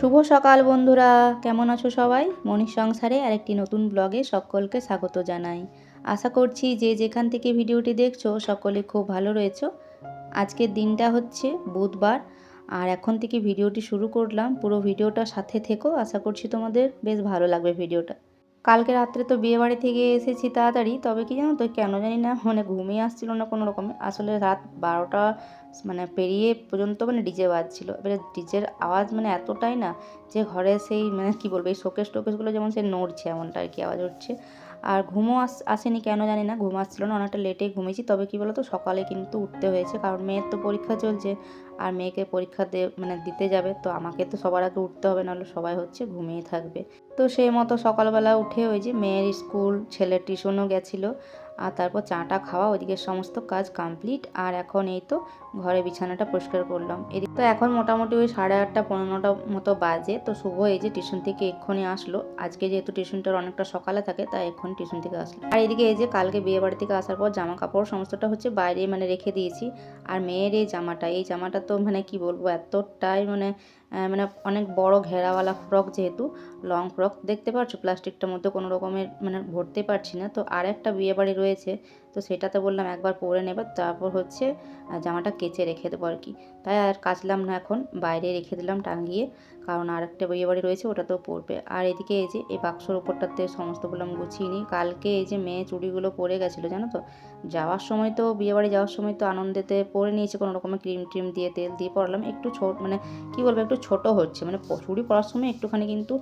শুভ সকাল বন্ধুরা। কেমন আছো সবাই? মনীষ সংসারে আরেকটি নতুন ব্লগে সকলকে স্বাগত জানাই। আশা করছি যে যেখান থেকে ভিডিওটি দেখছ সকলে খুব ভালো রয়েছো। আজকের দিনটা হচ্ছে বুধবার, আর এখন থেকে ভিডিওটি শুরু করলাম। পুরো ভিডিওটা সাথে থেকো। আশা করছি তোমাদের বেশ ভালো লাগবে ভিডিওটা। কালকে রাত্রে তো বিয়ে বাড়ি থেকে এসেছি তাড়াতাড়ি, তবে কি জানো তো কেন জানি না মানে ঘুমিয়ে আসছিল না কোনো রকমে। আসলে রাত বারোটা মানে পেরিয়ে পর্যন্ত মানে ডিজে বাজছিল। এবারে ডিজের আওয়াজ মানে এতটাই না যে ঘরে সেই মানে কি বলব, এই শোকেস টোকেসগুলো যেমন সে নড়ছে এমনটা আর কি আওয়াজ হচ্ছে। আর ঘুমও আস, আসেনি কেন জানি না, ঘুম আসছিল না, অনেকটা লেটে ঘুমিয়েছি। তবে কি বলতো, সকালে কিন্তু উঠতে হয়েছে, কারণ মেয়ের তো পরীক্ষা চলছে আর মেয়েকে পরীক্ষা দে মানে দিতে যাবে, তো আমাকে তো সবার আগে উঠতে হবে, নাহলে সবাই হচ্ছে ঘুমিয়ে থাকবে। তো সেই মতো সকালবেলা উঠে ওই যে মেয়ের স্কুল ছেলের টিউশনও গেছিল। আর তারপর চাটা খাওয়া, ওইদিকে সমস্ত কাজ কমপ্লিট আর এখন এই তো ঘরে বিছানাটা পরিষ্কার করলাম। এদিক তো এখন মোটামুটি ওই সাড়ে আটটা পনেরোটা মতো বাজে। তো শুভ এই যে টিউশন থেকে এক্ষুনি আসলো। আজকে যেহেতু টিউশনটার অনেকটা সকালে থাকে, তাই এক্ষুনি টিউশন থেকে আসলো। আর এদিকে এই যে কালকে বিয়ে বাড়ি থেকে আসার পর জামা কাপড় সমস্তটা হচ্ছে বাইরে মানে রেখে দিয়েছি। আর মেয়ের এই জামাটা এই জামাটা তো মানে কি বলব, এতটাই মানে মানে অনেক বড় ঘেরাওয়ালা ফ্রক যেহেতু, লং ফ্রক, দেখতে পাচ্ছ প্লাস্টিকটার মধ্যে কোনো রকমের মানে ভরতে পারছি না। তো আর একটা বিয়েবাড়ি রয়েছে তো সেটাতে বললাম একবার পরে নেবে, তারপর হচ্ছে জামাটা কেচে রেখে দেবো আর কি। তাই আর কাচলাম না এখন, বাইরে রেখে দিলাম টাঙিয়ে, কারণ আর একটা বিয়ে বাড়ি রয়েছে, ওটাতেও পরবে। আর এদিকে এই যে, এই বাক্সর ওপরটাতে সমস্ত বললাম গুছিয়ে নিই। কালকে এই যে মেয়ে চুড়িগুলো পরে গেছিল, জানো তো? যাওয়ার সময় তো, বিয়ে বাড়ি যাওয়ার সময় তো আনন্দেতে পরে নিয়েছে, কোনো রকমের ক্রিম ট্রিম দিয়ে, তেল দিয়ে পরলাম। একটু ছোট মানে কী বলব, একটু ছোট হচ্ছে। মানে চুড়ি পরার সময় একটুখানি কিন্তু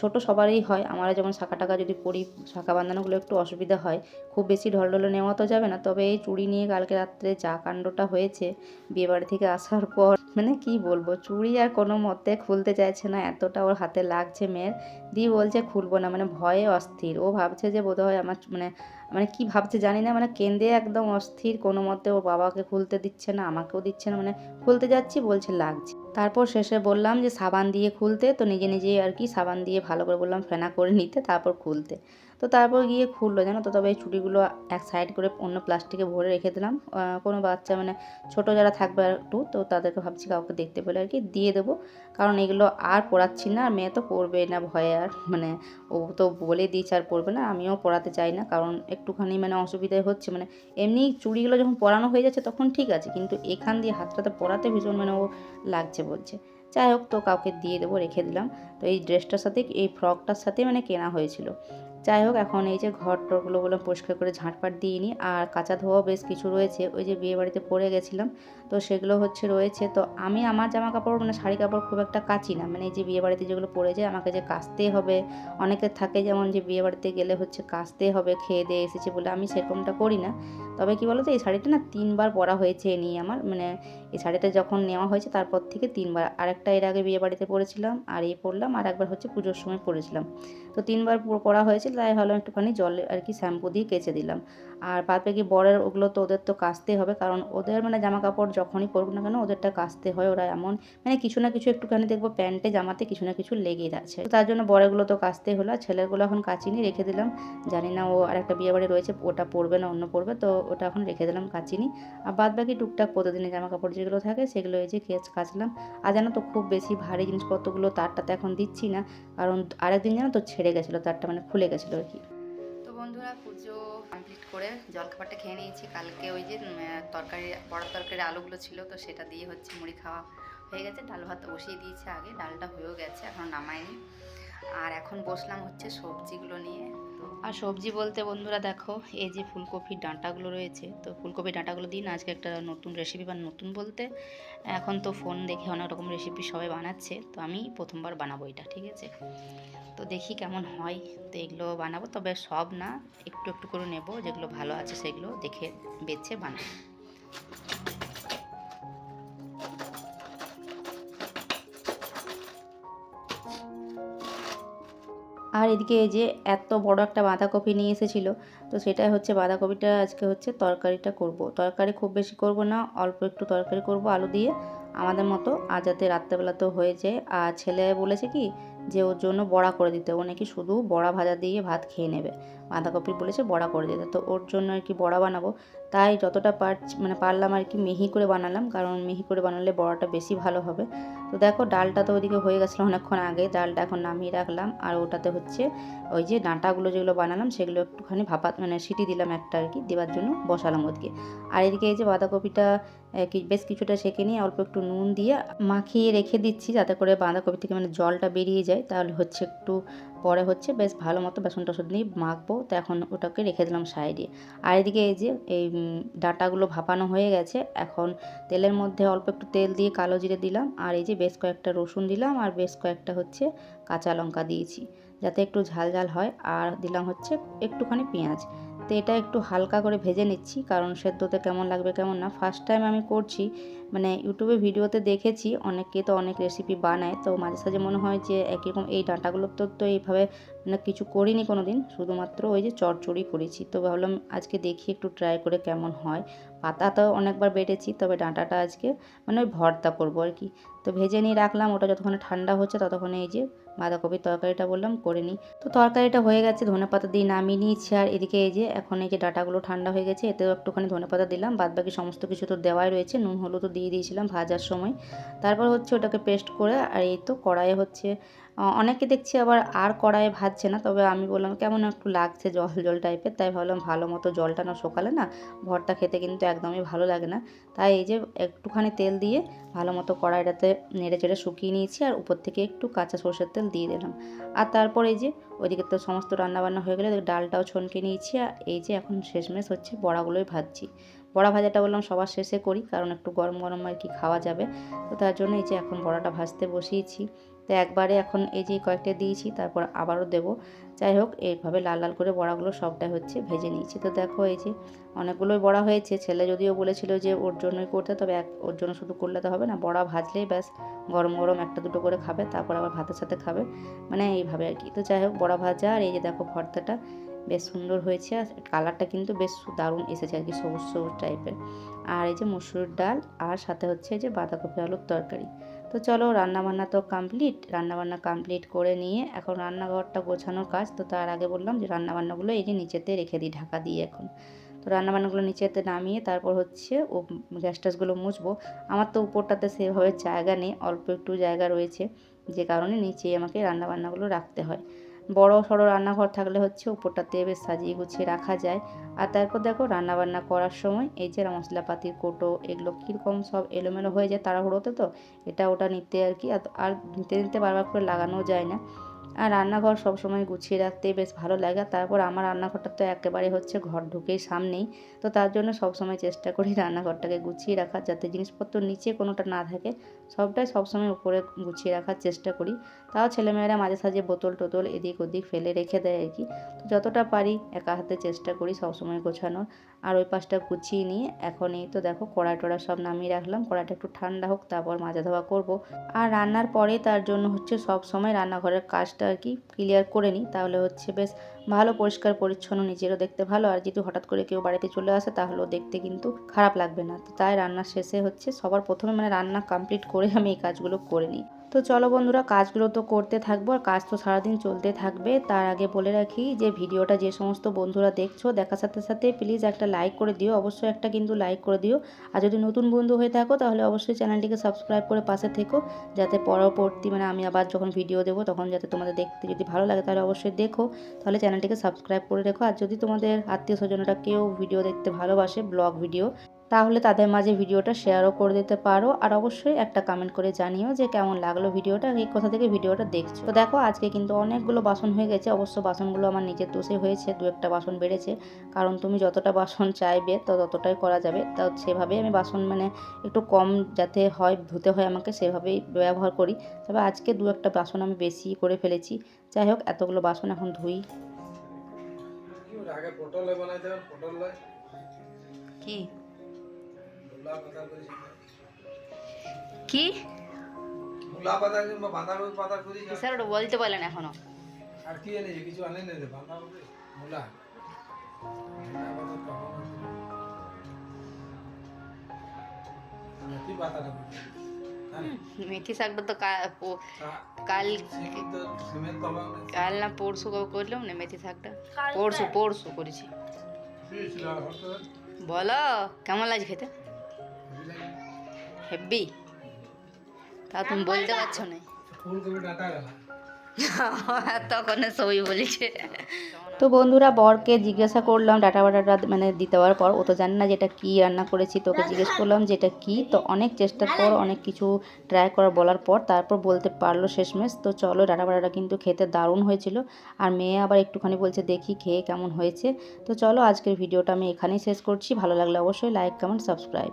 ছোট সবারই হয়। আমরা যেমন শাখা টাকা যদি পরি, শাখা বাঁধানোগুলো একটু অসুবিধা হয়, খুব বেশি ঢল ঢলে নেওয়া তো যাবে না। তবে এই চুড়ি নিয়ে কালকে রাত্রে যা কাণ্ডটা হয়েছে, বিয়েবাড়ি থেকে আসার পর মানে কি বলব? চুড়ি আর কোনো মতে খুলতে চাইছে না, এতটা ওর হাতে লাগছে মেয়ের। দিয়ে বলছে, খুলবো না। মানে ভয়ে অস্থির। ও ভাবছে যে বোধহয় আমার মানে মানে কি ভাবছে জানি না। মানে কেন্দ্রে একদম অস্থির, কোনো মতে ওর বাবাকে খুলতে দিচ্ছে না, আমাকেও দিচ্ছে না। মানে খুলতে যাচ্ছি, বলছে লাগছে। তারপর শেষে বললাম যে, সাবান দিয়ে খুলতে। তো নিজে নিজেই আর কি সাবান দিয়ে ভালো করে বললাম, ফেনা করে নিতে, তারপর খুলতে। তো তারপর গিয়ে খুললো, জানো তো? তবে এই ছুটিগুলো এক সাইড করে অন্য প্লাস্টিকে ভরে রেখে দিলাম। কোনো বাচ্চা মানে ছোট যারা থাকবে একটু, তো তাদেরকে ভাবছি কাউকে দেখতে পেলে আর কি দিয়ে দেবো। কারণ এগুলো আর পড়াচ্ছি না, আর মেয়ে তো পড়বে না ভয়ে আর মানে ও তো বলে দিয়েছে আর পড়বে না, আমিও পড়াতে চাই না। কারণ একটুখানি মানে অসুবিধায় হচ্ছে মানে এমনি চুড়িগুলো যখন পরানো হয়ে যাচ্ছে তখন ঠিক আছে, কিন্তু এখান দিয়ে হাতটাতে পরাতে ভীষণ মানে ও লাগছে বলছে। যাই হোক, তো কাউকে দিয়ে দেবো, রেখে দিলাম। তো এই ড্রেসটার সাথে, এই ফ্রকটার সাথে মানে কেনা হয়েছিল। যাই হোক, এখন এই যে ঘর টরগুলো বললাম পরিষ্কার করে ঝাঁটপাট দিয়ে নিই। আর কাঁচা ধোয়াও বেশ কিছু রয়েছে, ওই যে বিয়ে বাড়িতে পরে গেছিলাম। তো সেগুলো হচ্ছে রয়েছে। তো আমি আমার জামা কাপড় মানে শাড়ি কাপড় খুব একটা কাচি না। মানে এই যে বিয়ে বাড়িতে যেগুলো পরে যায়, আমাকে যে কাচতে হবে, অনেকের থাকে যেমন যে বিয়ে বাড়িতে গেলে হচ্ছে কাচতে হবে, খেয়ে দিয়ে এসেছে বলে আমি সেরকমটা করি না। তবে কি বলতো, এই শাড়িটা না তিনবার পরা হয়েছে নিয়ে আমার। মানে এই শাড়িটা যখন নেওয়া হয়েছে তারপর থেকে তিনবার, আরেকটা এর আগে বিয়ে বাড়িতে পরেছিলাম, আর এই পরলাম, আর একবার হচ্ছে পুজোর সময় পরেছিলাম। তো তিনবার পরা হয়েছে, তাই ভালো একটুখানি জলে আর কি শ্যাম্পু দিয়ে কেচে দিলাম। আর বাদ বাকি বরের ওগুলো তো ওদের তো কাচতে হবে, কারণ ওদের মানে জামা কাপড় যখনই পরুক না কেন ওদেরটা কাচতে হয় ওরা এমন মানে কিছু না কিছু একটুখানি দেখব প্যান্টে, জামাতে কিছু না কিছু লেগেই আছে। তার জন্য বরেগুলো তো কাচতে হলো, আর ছেলেগুলো এখন কাচিনি, রেখে দিলাম। জানি না ও আর একটা বিয়ে বাড়ি রয়েছে, ওটা পরবে না অন্য পরবে, তো ওটা এখন রেখে দিলাম, কাচিনি। আর বাদ বাকি টুকটাক প্রতিদিনের জামা কাপড় যেগুলো থাকে সেগুলো এই যে কেচ কাচলাম। আর জানো তো খুব বেশি ভারী জিনিসপত্রগুলো তারটাতে এখন দিচ্ছি না। কারণ আরেকদিন জানো তো ছেড়ে গেছিল, তারটা মানে খুলে গেছিল আর কি। তো বন্ধুরা পুজো কমপ্লিট করে জলখাবারটা খেয়ে নিয়েছি। কালকে ওই যে তরকারি, বড় তরকারি আলুগুলো ছিল, তো সেটা দিয়ে হচ্ছে মুড়ি খাওয়া হয়ে গেছে। ডাল ভাত বসিয়ে দিয়েছে আগে, ডালটা হয়েও গেছে, এখন নামায়নি। আর এখন বসলাম হচ্ছে সবজিগুলো নিয়ে। আর সবজি বলতে বন্ধুরা দেখো, এই যে ফুলকপির ডাঁটাগুলো রয়েছে, তো ফুলকপির ডাঁটাগুলো দিন, আজকে একটা নতুন রেসিপি বা নতুন বলতে, এখন তো ফোন দেখে অনেক রকম রেসিপি সবাই বানাচ্ছে, তো আমি প্রথমবার বানাবো এটা, ঠিক আছে? তো দেখি কেমন হয়, তো এগুলো বানাবো, তবে সব না, একটু একটু করে নেব, যেগুলো ভালো আছে সেগুলো দেখে বেছে বানাবো। আর এদিকে এই যে এত বড় একটা বাঁধাকপি নিয়ে এসেছিল, তো সেটাই হচ্ছে বাঁধাকপিটা আজকে হচ্ছে তরকারিটা করব। তরকারি খুব বেশি করব না, অল্প একটু তরকারি করব আলু দিয়ে আমাদের মতো আর যাতে রাত্রেবেলা তো হয়ে যায় আর ছেলে বলেছে কি যে ওর জন্য বড়া করে দিতে ও নাকি শুধু বড়া ভাজা দিয়ে ভাত খেয়ে নেবে। বাঁধাকপি বলেছে বড়া করে দিতে। তো ওর জন্য আর কি বড়া বানাবো। তাই যতটা পারছি মানে পারলাম আর কি মিহি করে বানালাম। কারণ মিহি করে বানালে বড়াটা বেশি ভালো হবে। তো দেখো ডালটা তো ওদিকে হয়ে গেছিল অনেকক্ষণ আগে। ডালটা এখন নামিয়ে রাখলাম। আর ওটাতে হচ্ছে ওই যে ডাঁটাগুলো যেগুলো বানালাম সেগুলো একটুখানি ভাপা মানে সিটি দিলাম একটা আর কি। দেওয়ার জন্য বসালাম ওদিকে। আর এদিকে এই যে বাঁধাকপিটা বেশ কিছুটা সেঁকে নিয়ে অল্প একটু নুন দিয়ে মাখিয়ে রেখে দিচ্ছি যাতে করে বাঁধাকপি থেকে মানে জলটা বেরিয়ে যায়। তাহলে হচ্ছে একটু পরে হচ্ছে বেশ ভালো মতো বেসন টসন দিয়ে মাখবো। তো এখন ওটাকে রেখে দিলাম সাইডে। আর এদিকে এই যে, এই ডাটাগুলো ভাপানো হয়ে গেছে। এখন তেলের মধ্যে অল্প একটু তেল দিয়ে কালো জিরে দিলাম। আর এই যে, বেশ কয়েকটা রসুন দিলাম। আর বেশ কয়েকটা হচ্ছে কাঁচা লঙ্কা দিয়েছি। যাতে একটু ঝাল ঝাল হয়। আর দিলাম হচ্ছে একটুখানি পেঁয়াজ। তো এটা একটু হালকা করে ভেজে নিচ্ছি, কারণ সেদ্ধতে কেমন লাগবে কেমন না। ফার্স্ট টাইম আমি করছি মানে ইউটিউবে ভিডিওতে দেখেছি, অনেকে তো অনেক রেসিপি বানায়, তো মাঝে সাঝে মনে হয় যে একই রকম এই ডাঁটাগুলো তো তো এইভাবে মানে কিছু করিনি কোনো দিন শুধুমাত্র ওই যে চড়চড়ি করেছি। তো ভাবলাম আজকে দেখি একটু ট্রাই করে কেমন হয়। পাতা তো অনেকবার বেটেছি, তবে ডাঁটাটা আজকে মানে ওই ভর্তা করব আর কি। তো ভেজে নিয়ে রাখলাম, ওটা যতক্ষণে ঠান্ডা হচ্ছে ততক্ষণে এই যে বাঁধাকপির তরকারিটা বললাম, করে নিই। তো তরকারিটা হয়ে গেছে ধনে পাতা দিয়ে নামিয়ে নিয়েছি। আর এদিকে এই যে এখন এই যে ডাটাগুলো ঠান্ডা হয়ে গেছে, এতেও একটুখানি ধনে পাতা দিলাম। বাদ বাকি সমস্ত কিছু তো দেওয়াই রয়েছে, নুন, হলুদও দিয়ে দিয়েছিলাম ভাজার সময়। তারপর হচ্ছে ওটাকে পেস্ট করে, আর এই তো কড়াইয়ে হচ্ছে অনেকে দেখছি আবার আর কড়াইয়ে ভাজছে না, তবে আমি বললাম, কেমন একটু লাগছে জল জল টাইপের তাই ভাবলাম, ভালো মতো জলটা না শোকালে না, ভর্তা খেতে কিন্তু একদমই ভালো লাগে না। তাই এই যে একটুখানি তেল দিয়ে ভালো মতো কড়াইটাতে নেড়ে চেড়ে শুকিয়ে নিয়েছি আর উপর থেকে একটু কাঁচা সর্ষের তেল দিয়ে দিলাম। আর তারপর এই যে ওইদিকে তো সমস্ত রান্নাবান্না হয়ে গেলে ডালটাও ছনকে নিয়েছি আর এই যে এখন শেষমেশ হচ্ছে বড়াগুলোই ভাজছি। বড়া ভাজাটা বললাম সবার শেষে করি, কারণ একটু গরম গরম আর কি খাওয়া যাবে। তো তার জন্য এই যে এখন বড়াটা ভাজতে বসিয়েছি। তো একবারে এখন এই যে কয়েকটা দিয়েছি, তারপর আবারও দেবো। যাই হোক, এইভাবে লাল লাল করে বড়াগুলো সবটাই হচ্ছে ভেজে নিয়েছি। তো দেখো এই যে অনেকগুলোই বড়া হয়েছে। ছেলে যদিও বলেছিল যে ওর জন্যই করতে, তবে এক ওর জন্য শুধু করলে তো হবে না, বড়া ভাজলেই ব্যাস গরম গরম একটা দুটো করে খাবে, তারপর আবার ভাতের সাথে খাবে। মানে এইভাবে আর কি। তো যাই হোক, বড়া ভাজা আর এই যে দেখো ভর্তাটা বেশ সুন্দর হয়েছে। আর কালারটা কিন্তু বেশ দারুণ এসেছে আর কি, সবুজ সবুজ টাইপের আর এই যে মসুর ডাল আর সাথে হচ্ছে এই যে বাঁধাকপি আলুর তরকারি। তো চলো রান্নাবান্না তো কমপ্লিট রান্নাবান্না কমপ্লিট করে নিয়ে এখন রান্নাঘরটা গোছানোর কাজ। তো তার আগে বললাম যে রান্নাবান্নাগুলো এই যে নিচেতে রেখে দিই ঢাকা দিয়ে এখন। তো রান্নাবান্নাগুলো নিচেতে নামিয়ে তারপর হচ্ছে ও গ্যাস ট্যাসগুলো মুছবো। আমার তো উপরটাতে সেভাবে জায়গা নেই, অল্প একটু জায়গা রয়েছে। যে কারণে নিচেই আমাকে রান্নাবান্নাগুলো রাখতে হয়। বড় সড়ো রান্নাঘর থাকলে হচ্ছে উপরটাতে বেশ সাজিয়ে গুছিয়ে রাখা যায়। আর তারপর দেখো রান্নাবান্না করার সময় এই যে মশলাপাতির কোটো, এগুলো কীরকম সব এলোমেলো হয়ে যায় তাড়াহুড়োতে তো, এটা ওটা নিতে আর কি, আর- নিতে নিতে বারবার করে লাগানো যায় না। আর রান্নাঘর সবসময় গুছিয়ে রাখতে বেশ ভালো লাগে। তারপর আমার রান্নাঘরটা তো একেবারে হচ্ছে ঘর ঢুকেই সামনেই। তো তার জন্য সবসময় চেষ্টা করি রান্নাঘরটাকে গুছিয়ে রাখার যাতে জিনিসপত্র নিচে কোনোটা না থাকে, সবটাই সবসময় উপরে গুছিয়ে রাখার চেষ্টা করি। তাও ছেলেমেয়েরা মাঝে সাঝে বোতল টোতল এদিক ওদিক ফেলে রেখে দেয় আর কি। তো যতটা পারি একা হাতে চেষ্টা করি সবসময় গোছানোর। আর ওই পাশটা গুছিয়ে নিয়ে এখন এই তো দেখো কড়াই টড়া সব নামিয়ে রাখলাম। কড়াইটা একটু ঠান্ডা হোক, তারপর মাজা ধোয়া করব। আর রান্নার পরে তার জন্য হচ্ছে সব সময় রান্নাঘরের কাজটা আর কি ক্লিয়ার করে নিই, তাহলে হচ্ছে বেশ ভালো, পরিষ্কার, পরিচ্ছন্ন, নিজেরও দেখতে ভালো। আর যেহেতু হঠাৎ করে কেউ বাড়িতে চলে আসে তাহলেও দেখতে কিন্তু খারাপ লাগবে না। তাই রান্নার শেষে হচ্ছে সবার প্রথমে মানে রান্না কমপ্লিট করে আমি এই কাজগুলো করে নিই। তো চলো বন্ধুরা, কাজগুলো তো করতে থাকব আর কাজ তো সারাদিন চলতে থাকবে। তার আগে বলে রাখি যে ভিডিওটা যে সমস্ত বন্ধুরা দেখছ, দেখার সাথে সাথে প্লিজ একটা লাইক করে দিও। অবশ্যই একটা কিন্তু লাইক করে দিও। আর যদি নতুন বন্ধু হয়ে থাকো, তাহলে অবশ্যই চ্যানেলটিকে সাবস্ক্রাইব করে পাশে থেকো। যাতে পরবর্তী মানে আমি আবার যখন ভিডিও দেবো, তখন যাতে তোমাদের দেখতে যদি ভালো লাগে, তাহলে অবশ্যই দেখো। তাহলে চ্যানেলটিকে সাবস্ক্রাইব করে রেখো। আর যদি তোমাদের আত্মীয় স্বজনরা কেউ ভিডিও দেখতে ভালোবাসে ব্লগ ভিডিও তাহলে তাদের মাঝে ভিডিওটা শেয়ারও করে দিতে পারো। আর অবশ্যই একটা কমেন্ট করে জানিও যে কেমন লাগল ভিডিওটা এই কোথা থেকে ভিডিওটা দেখছ। তো দেখো আজকে কিন্তু অনেকগুলো বাসন হয়ে গেছে। অবশ্য বাসনগুলো আমার নিজের দোষে হয়েছে দু একটা বাসন বেড়েছে। কারণ তুমি যতটা বাসন চাইবে তো ততটাই করা যাবে। তা সেভাবেই আমি বাসন মানে একটু কম যাতে হয় ধুতে হয় আমাকে সেভাবেই ব্যবহার করি। তবে আজকে দু একটা বাসন আমি বেশি করে ফেলেছি। যাই হোক এতগুলো বাসন এখন ধুই। কি? কি? স্যার ওটা বলতে পারলেন এখনও। আর কি এনেছে? কিছু আনে না রে? বাঁধাকপি? মূলা? মেথি শাকটা তো কাল। কাল না পরশু কবে করলাম না মেথি শাকটা? পরশু পরশু করেছি? বলো কেমন লাগছে খেতে? হেব্বি? তা তুমি বলতে পারছ না। তখন সবই বলেছে। তো বন্ধুরা, বরকে জিজ্ঞাসা করলাম, ডাটা বাটাটা মানে দিতে হওয়ার পর, ও তো জানে না যেটা কি রান্না করেছি, তোকে জিজ্ঞেস করলাম যেটা কি, তো অনেক চেষ্টার পর অনেক কিছু ট্রাই করার বলার পর, তারপর বলতে পারল শেষমেশ। তো চলো, ডাটা বাটাটা কিন্তু খেতে দারুণ হয়েছিল। আর মেয়ে আবার একটুখানি বলছে, দেখি খেয়ে কেমন হয়েছে। তো চলো, আজকের ভিডিওটা আমি এখানেই শেষ করছি। ভালো লাগলে অবশ্যই লাইক কমেন্ট সাবস্ক্রাইব